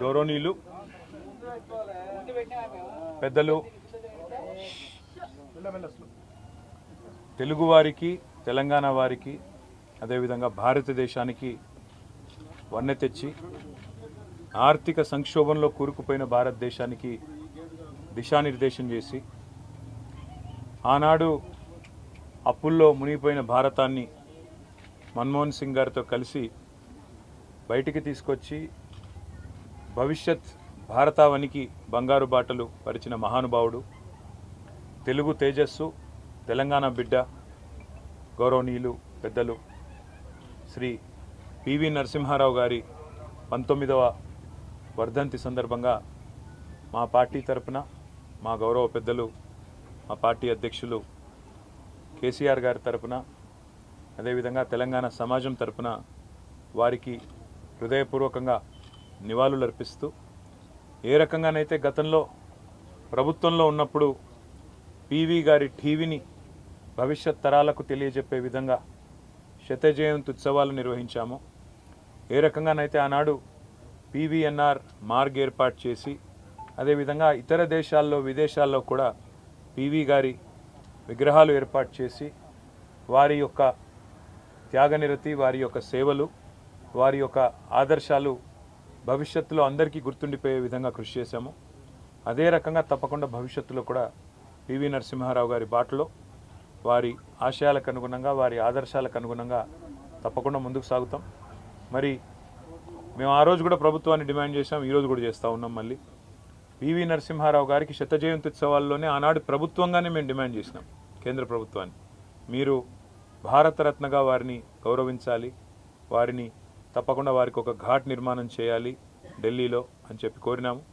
గౌరవనీయులు పెద్దలు తెలుగువారికి తెలంగాణ వారికి అదేవిధంగా భారతదేశానికి వన్నె తెచ్చి ఆర్థిక సంక్షోభంలో కూరుకుపోయిన భారతదేశానికి దిశానిర్దేశం చేసి ఆనాడు అప్పుల్లో మునిగిపోయిన భారతాన్ని మన్మోహన్ సింగ్ గారితో కలిసి బయటికి తీసుకొచ్చి భవిష్యత్ భారతావనికి బంగారు బాటలు పరిచిన మహానుభావుడు తెలుగు తేజస్సు తెలంగాణ బిడ్డ గౌరవనీయులు పెద్దలు శ్రీ పివి నరసింహారావు గారి పంతొమ్మిదవ వర్ధంతి సందర్భంగా మా పార్టీ తరపున మా గౌరవ పెద్దలు మా పార్టీ అధ్యక్షులు కేసీఆర్ గారి తరపున అదేవిధంగా తెలంగాణ సమాజం తరపున వారికి హృదయపూర్వకంగా నివాళులు అర్పిస్తూ ఏ రకంగానైతే గతంలో ప్రభుత్వంలో ఉన్నప్పుడు పీవీ గారి టీవీని భవిష్యత్ తరాలకు తెలియజెప్పే విధంగా శతజయంతి ఉత్సవాలు నిర్వహించాము. ఏ రకంగానైతే ఆనాడు పీవీఎన్ఆర్ మార్గ్ ఏర్పాటు చేసి అదేవిధంగా ఇతర దేశాల్లో విదేశాల్లో కూడా పీవీ గారి విగ్రహాలు ఏర్పాటు చేసి వారి యొక్క త్యాగనిరతి వారి యొక్క సేవలు వారి యొక్క ఆదర్శాలు భవిష్యత్తులో అందరికీ గుర్తుండిపోయే విధంగా కృషి చేశాము. అదే రకంగా తప్పకుండా భవిష్యత్తులో కూడా పివి నరసింహారావు గారి బాటలో వారి ఆశయాలకు అనుగుణంగా వారి ఆదర్శాలకు అనుగుణంగా తప్పకుండా ముందుకు సాగుతాం. మరి మేము ఆ రోజు కూడా ప్రభుత్వాన్ని డిమాండ్ చేశాం ఈరోజు కూడా చేస్తూ ఉన్నాం మళ్ళీ. పివి నరసింహారావు గారికి శత జయంతి ఉత్సవాల్లోనే ఆనాడు ప్రభుత్వంగానే మేము డిమాండ్ చేసినాం కేంద్ర ప్రభుత్వాన్ని. మీరు భారతరత్నగా వారిని గౌరవించాలి వారిని తప్పకుండా వారికి ఒక ఘాట్ నిర్మాణం చేయాలి ఢిల్లీలో అని చెప్పి కోరినాము.